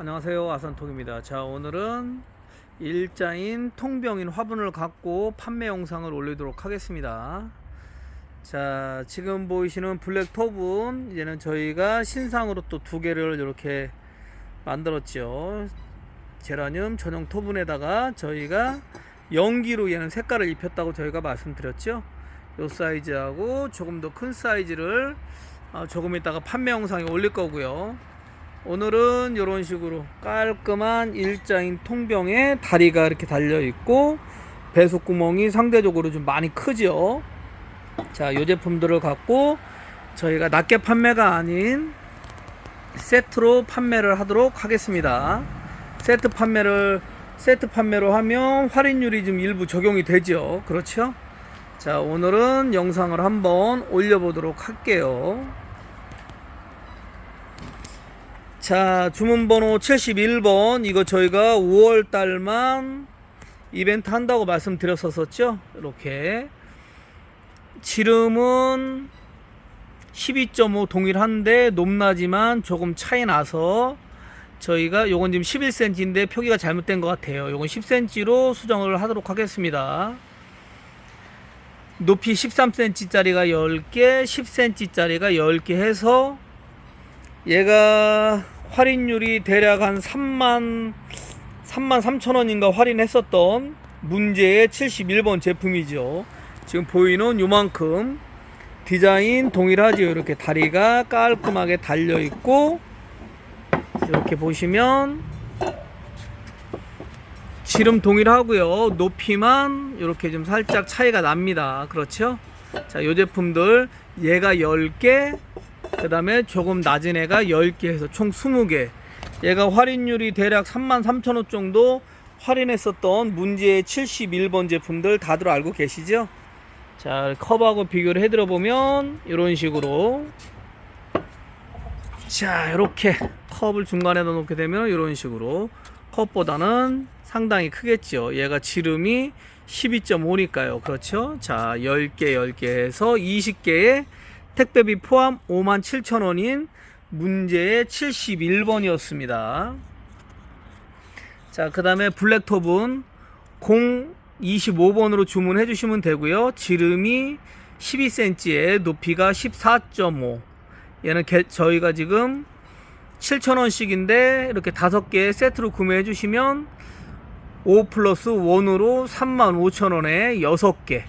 안녕하세요. 아산통입니다. 자 오늘은 일자인 통병인 화분을 갖고 판매 영상을 올리도록 하겠습니다. 자 지금 보이시는 블랙 톱은 이제는 저희가 신상으로 또 두 개를 이렇게 만들었죠. 제라늄 전용 토분에다가 저희가 연기로 얘는 색깔을 입혔다고 저희가 말씀드렸죠. 요 사이즈하고 조금 더 큰 사이즈를 어, 조금 있다가 판매 영상에 올릴 거고요 오늘은 이런 식으로 깔끔한 일자인 통병에 다리가 이렇게 달려 있고 배속 구멍이 상대적으로 좀 많이 크죠. 자, 이 제품들을 갖고 저희가 낮게 판매가 아닌 세트로 판매를 하도록 하겠습니다. 세트 판매를 세트 판매로 하면 할인율이 좀 일부 적용이 되죠. 그렇죠? 자, 오늘은 영상을 한번 올려보도록 할게요. 자, 주문번호 71번. 이거 저희가 5월 달만 이벤트 한다고 말씀드렸었죠. 이렇게. 지름은 12.5 동일한데 높낮이만 조금 차이 나서 저희가 요건 지금 11cm인데 표기가 잘못된 것 같아요. 요건 10cm로 수정을 하도록 하겠습니다. 높이 13cm짜리가 10개, 10cm짜리가 10개 해서 얘가 할인율이 대략 한 3만 3만 3천 원인가 할인했었던 문제의 71번 제품이죠. 지금 보이는 요만큼 디자인 동일하죠. 이렇게 다리가 깔끔하게 달려 있고 이렇게 보시면 지름 동일하고요. 높이만 이렇게 좀 살짝 차이가 납니다. 그렇죠? 자, 요 제품들 얘가 10개, 그 다음에 조금 낮은 애가 10개 해서 총 20개. 얘가 할인율이 대략 33,000원 정도 할인했었던 문제의 71번 제품들 다들 알고 계시죠? 자, 컵하고 비교를 해드려 보면 이런 식으로 자, 이렇게 컵을 중간에 넣게 되면 이런 식으로 컵보다는 상당히 크겠죠. 얘가 지름이 12.5니까요. 그렇죠? 자, 10개, 10개 해서 20개의 택배비 포함 57,000원인 문제의 71번이었습니다. 자, 그 다음에 블랙톱은 025번으로 주문해 주시면 되고요. 지름이 12cm에 높이가 14.5. 얘는 개- 저희가 지금 7,000원씩인데 이렇게 다섯 개 세트로 구매해 주시면 5 플러스 1으로 35,000원에 6개.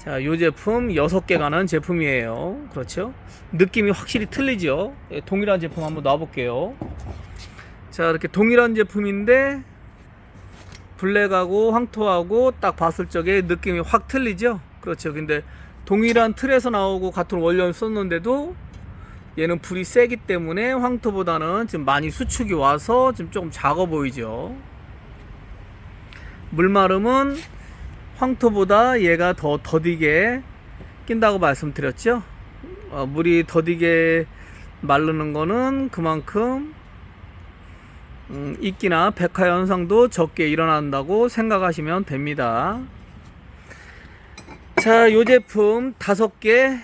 자, 요 제품 6개 가 는 제품이에요. 그렇죠? 느낌이 확실히 틀리죠? 예, 동일한 제품 한번 놔볼게요. 자, 이렇게 동일한 제품인데 블랙하고 황토하고 딱 봤을 적에 느낌이 확 틀리죠? 그렇죠. 근데 동일한 틀에서 나오고 같은 원료를 썼는데도 얘는 불이 세기 때문에 황토보다는 지금 많이 수축이 와서 지금 조금 작아 보이죠. 물마름은 황토보다 얘가 더 더디게 낀다고 말씀드렸죠. 어, 물이 더디게 마르는 거는 그만큼 음, 이끼나 백화 현상도 적게 일어난다고 생각하시면 됩니다. 자, 요 제품 다섯 개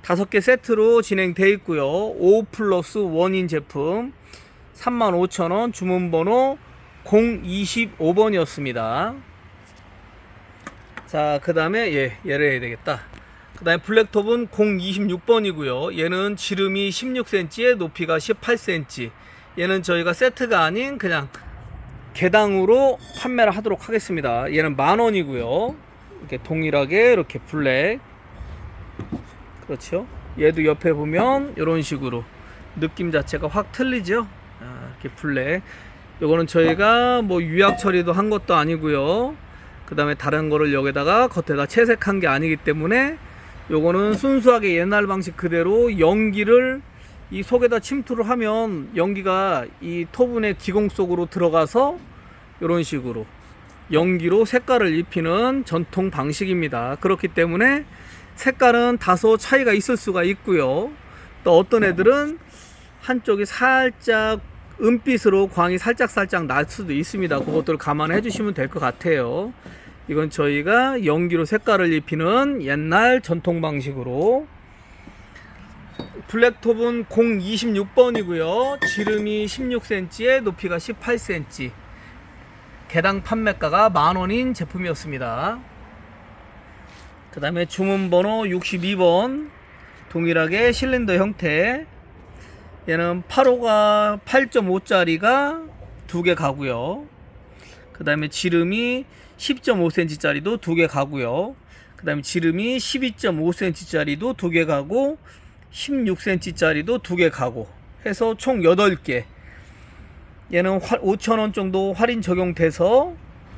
다섯 개 세트로 진행돼 있고요. 5 플러스 1인 제품 35,000원 주문번호 025번이었습니다. 자, 그 다음에 예, 얘를 해야 되겠다. 그 다음에 블랙톱은 026번이고요. 얘는 지름이 16cm에 높이가 18cm. 얘는 저희가 세트가 아닌 그냥 개당으로 판매를 하도록 하겠습니다. 얘는 만 원이고요. 이렇게 동일하게 이렇게 블랙. 그렇죠. 얘도 옆에 보면 이런 식으로 느낌 자체가 확 틀리죠. 아, 이렇게 블랙. 요거는 저희가 뭐 유약 처리도 한 것도 아니고요. 그 다음에 다른 거를 여기다가 겉에다 채색한 게 아니기 때문에 요거는 순수하게 옛날 방식 그대로 연기를 이 속에다 침투를 하면 연기가 이 토분의 기공 속으로 들어가서 이런 식으로 연기로 색깔을 입히는 전통 방식입니다. 그렇기 때문에 색깔은 다소 차이가 있을 수가 있고요. 또 어떤 애들은 한쪽이 살짝 은빛으로 광이 살짝 살짝 날 수도 있습니다. 그것들을 감안해 주시면 될 것 같아요. 이건 저희가 연기로 색깔을 입히는 옛날 전통 방식으로 블랙톱은 026번이고요. 지름이 16cm에 높이가 18cm. 개당 판매가가 만원인 제품이었습니다. 그 다음에 주문번호 62번. 동일하게 실린더 형태. 얘는 8호가 8.5짜리가 두 개 가고요. 그 다음에 지름이 10.5cm짜리도 두 개 가고요. 그 다음에 지름이 12.5cm짜리도 두 개 가고 16cm짜리도 두 개 가고 해서 총 8개 얘는 5천원 정도 할인 적용돼서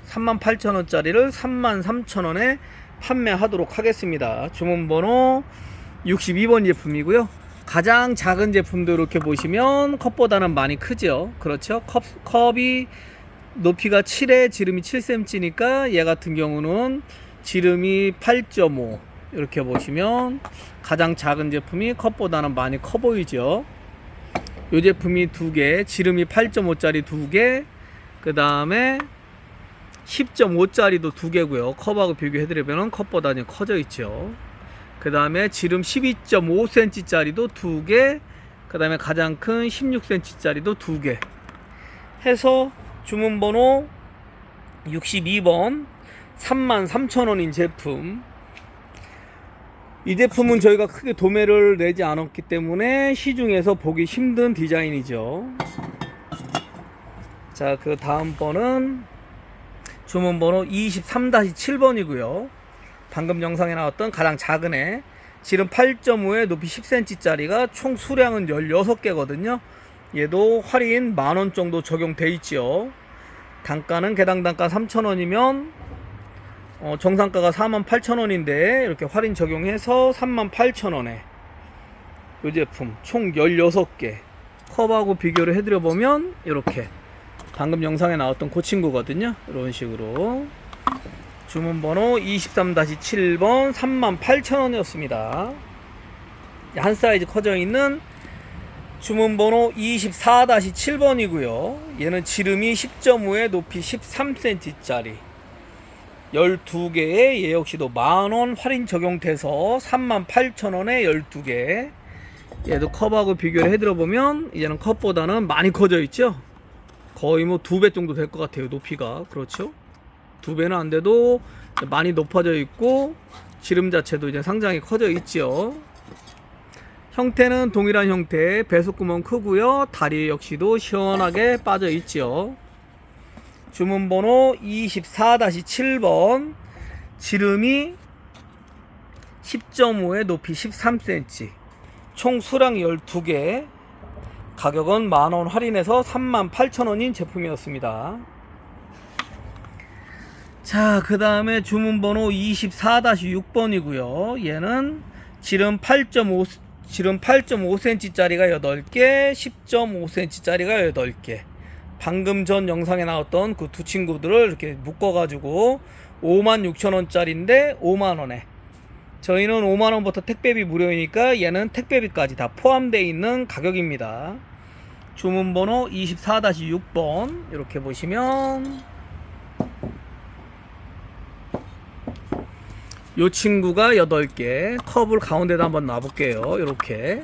38,000원짜리를 33,000원에 판매하도록 하겠습니다. 주문번호 62번 제품이고요. 가장 작은 제품도 이렇게 보시면 컵보다는 많이 크죠. 그렇죠. 컵, 컵이 높이가 7에 지름이 7cm니까 얘 같은 경우는 지름이 8.5 이렇게 보시면 가장 작은 제품이 컵보다는 많이 커 보이죠. 이 제품이 두 개, 지름이 8.5짜리 두 개, 그 다음에 10.5짜리도 두 개고요. 컵하고 비교해드리면 컵보다는 커져 있죠. 그 다음에 지름 12.5cm짜리도 두 개, 그 다음에 가장 큰 16cm짜리도 두 개. 해서 주문번호 62번 33,000원인 제품. 이 제품은 저희가 크게 도매를 내지 않았기 때문에 시중에서 보기 힘든 디자인이죠. 자, 그 다음 번은 주문번호 23-7번이고요. 방금 영상에 나왔던 가장 작은 애 지름 8.5에 높이 10cm짜리가 총 수량은 16개거든요. 얘도 할인 만원 정도 적용돼 있죠. 단가는 개당 단가 3,000원이면 어, 정상가가 48,000원인데 이렇게 할인 적용해서 38,000원에 이 제품 총 16개 컵하고 비교를 해드려 보면 이렇게 방금 영상에 나왔던 그 친구거든요. 이런 식으로 주문번호 23-7번 38,000원이었습니다. 한 사이즈 커져 있는 주문번호 24-7번이고요. 얘는 지름이 10.5에 높이 13cm짜리 12개에 얘 역시도 만원 할인 적용돼서 38,000원에 12개 얘도 컵하고 비교를 해드려 보면 이제는 컵보다는 많이 커져 있죠 거의 뭐 두 배 정도 될 것 같아요 높이가 그렇죠 두 배는 안 돼도 많이 높아져 있고 지름 자체도 이제 상당히 커져 있죠 형태는 동일한 형태 배속구멍 크고요. 다리 역시도 시원하게 빠져 있죠 주문번호 24-7번. 지름이 10.5에 높이 13cm 총 수량 12개. 가격은 만원 할인해서 38,000원인 제품이었습니다 자 그 다음에 주문번호 24-6번이고요. 얘는 지름 8.5 지름 8.5cm 짜리가 8개 10.5cm 짜리가 8개. 방금 전 영상에 나왔던 그 두 친구들을 이렇게 묶어가지고 56,000원짜리인데 5만원에. 저희는 5만원부터 택배비 무료이니까 얘는 택배비까지 다 포함되어 있는 가격입니다. 주문번호 24-6번. 이렇게 보시면 요 친구가 8개. 컵을 가운데다 한번 놔볼게요. 이렇게.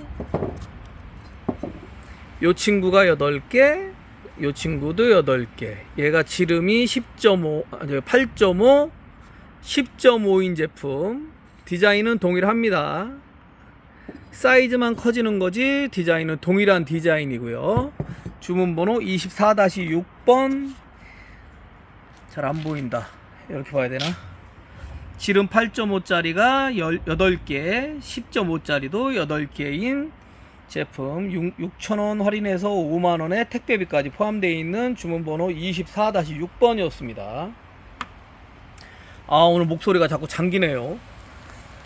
요 친구가 8개 요 친구도 8개. 얘가 지름이 10.5 아니 8.5 10.5인 제품. 디자인은 동일합니다. 사이즈만 커지는 거지 디자인은 동일한 디자인이고요. 주문번호 24-6번. 잘 안 보인다. 이렇게 봐야 되나 지름 8.5짜리가 8개 10.5짜리도 8개인 제품. 6,000원 할인해서 5만원에 택배비까지 포함되어 있는 주문번호 24-6번이었습니다. 아 오늘 목소리가 자꾸 잠기네요.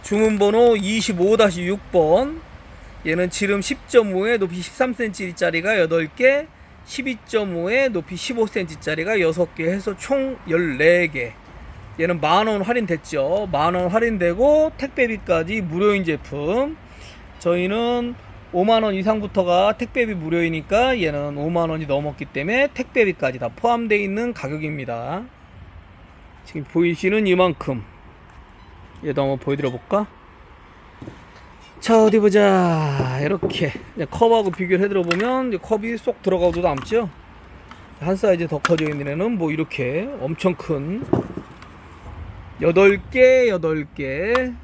주문번호 25-6번. 얘는 지름 10.5에 높이 13cm짜리가 8개 12.5에 높이 15cm짜리가 6개 해서 총 14개 얘는 만원 할인됐죠. 만원 할인되고 택배비까지 무료인 제품. 저희는 5만원 이상부터가 택배비 무료이니까 얘는 5만원이 넘었기 때문에 택배비까지 다 포함되어 있는 가격입니다. 지금 보이시는 이만큼. 얘도 한번 보여드려 볼까? 자 어디 보자. 이렇게. 컵하고 비교를 해들어 보면 컵이 쏙 들어가도 남죠? 한 사이즈 더 커져 있는 애는 뭐 이렇게 엄청 큰 8개 8개.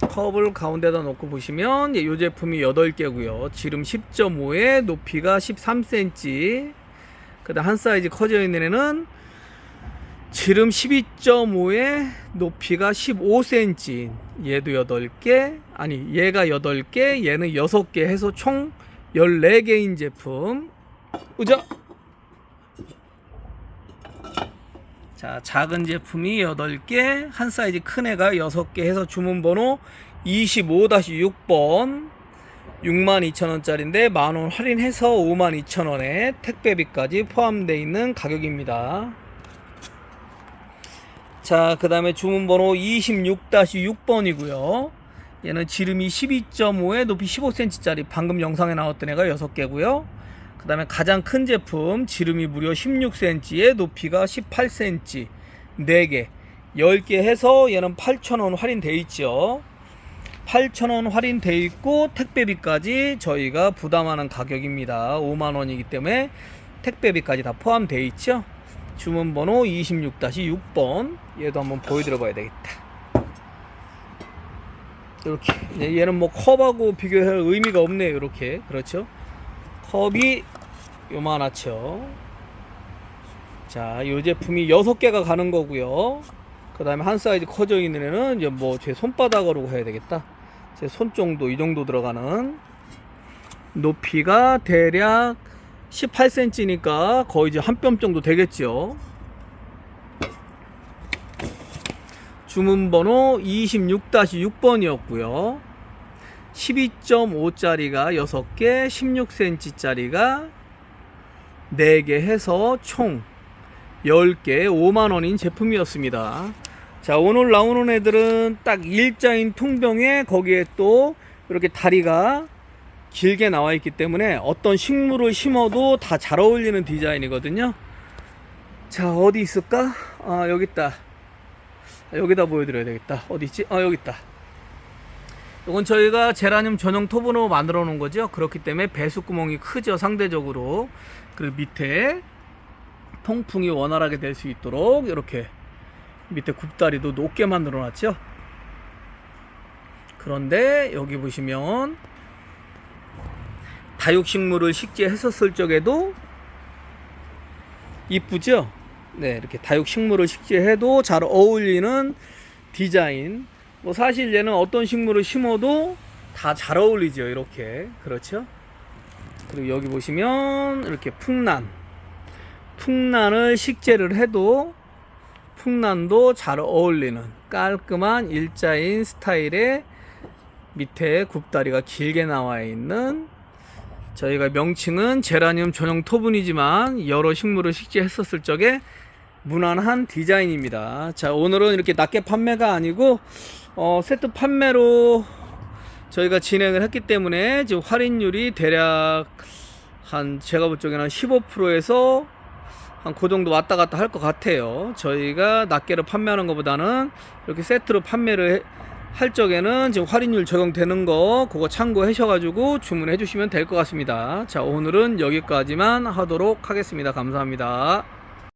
컵을 가운데다 놓고 보시면 이 제품이 8개고요. 지름 10.5에 높이가 13cm 그다음 한 사이즈 커져 있는 애는 지름 12.5에 높이가 15cm 얘도 8개. 아니 얘가 8개 얘는 6개 해서 총 14개인 제품. 우자 자 작은 제품이 8개 한 사이즈 큰 애가 6개 해서 주문번호 25-6번 62,000원짜리인데 만원 할인해서 52,000원에 택배비까지 포함되어 있는 가격입니다 자, 그 다음에 주문번호 26-6번이고요. 얘는 지름이 12.5에 높이 15cm짜리 방금 영상에 나왔던 애가 6개고요. 그 다음에 가장 큰 제품 지름이 무려 16cm에 높이가 18cm 4개 10개 해서 얘는 8,000원 할인돼 있죠. 8,000원 할인돼 있고 택배비까지 저희가 부담하는 가격입니다. 5만원이기 때문에 택배비까지 다 포함돼 있죠. 주문번호 26-6번 얘도 한번 보여드려 봐야 되겠다 이렇게 얘는 뭐 컵하고 비교할 의미가 없네요 이렇게 그렇죠 컵이 요만하죠 자 이 제품이 6개가 가는 거고요 그 다음에 한 사이즈 커져 있는 애는 이제 뭐 제 손바닥으로 해야 되겠다 제 손 정도 이 정도 들어가는 높이가 대략 18cm니까 거의 이제 한 뼘 정도 되겠죠. 주문번호 26-6번이었고요. 12.5짜리가 6개, 16cm짜리가 4개 해서 총 10개 5만원인 제품이었습니다. 자, 오늘 나오는 애들은 딱 일자인 통병에 거기에 또 이렇게 다리가 길게 나와 있기 때문에 어떤 식물을 심어도 다 잘 어울리는 디자인이거든요. 자, 어디 있을까? 아, 여기 있다. 여기다 보여드려야 되겠다. 어디 있지? 아, 여기 있다. 이건 저희가 제라늄 전용 토분으로 만들어 놓은 거죠. 그렇기 때문에 배수 구멍이 크죠, 상대적으로. 그리고 밑에 통풍이 원활하게 될 수 있도록 이렇게 밑에 굽다리도 높게 만들어 놨죠. 그런데 여기 보시면 다육식물을 식재했었을 적에도 이쁘죠? 네, 이렇게 다육식물을 식재해도 잘 어울리는 디자인. 뭐 사실 얘는 어떤 식물을 심어도 다 잘 어울리죠, 이렇게. 그렇죠? 그리고 여기 보시면 이렇게 풍란. 풍란을 식재를 해도 풍란도 잘 어울리는 깔끔한 일자인 스타일의 밑에 굽다리가 길게 나와 있는 저희가 명칭은 제라늄 전용 토분이지만 여러 식물을 식재했었을 적에 무난한 디자인입니다. 자, 오늘은 이렇게 낮게 판매가 아니고 어, 세트 판매로 저희가 진행을 했기 때문에 지금 할인율이 대략 한 제가 볼 적에는 15%에서 한 그 정도 왔다 갔다 할 것 같아요. 저희가 낱개로 판매하는 것보다는 이렇게 세트로 판매를 해, 할 적에는 지금 할인율 적용되는 거 그거 참고하셔가지고 주문해 주시면 될 것 같습니다. 자 오늘은 여기까지만 하도록 하겠습니다. 감사합니다.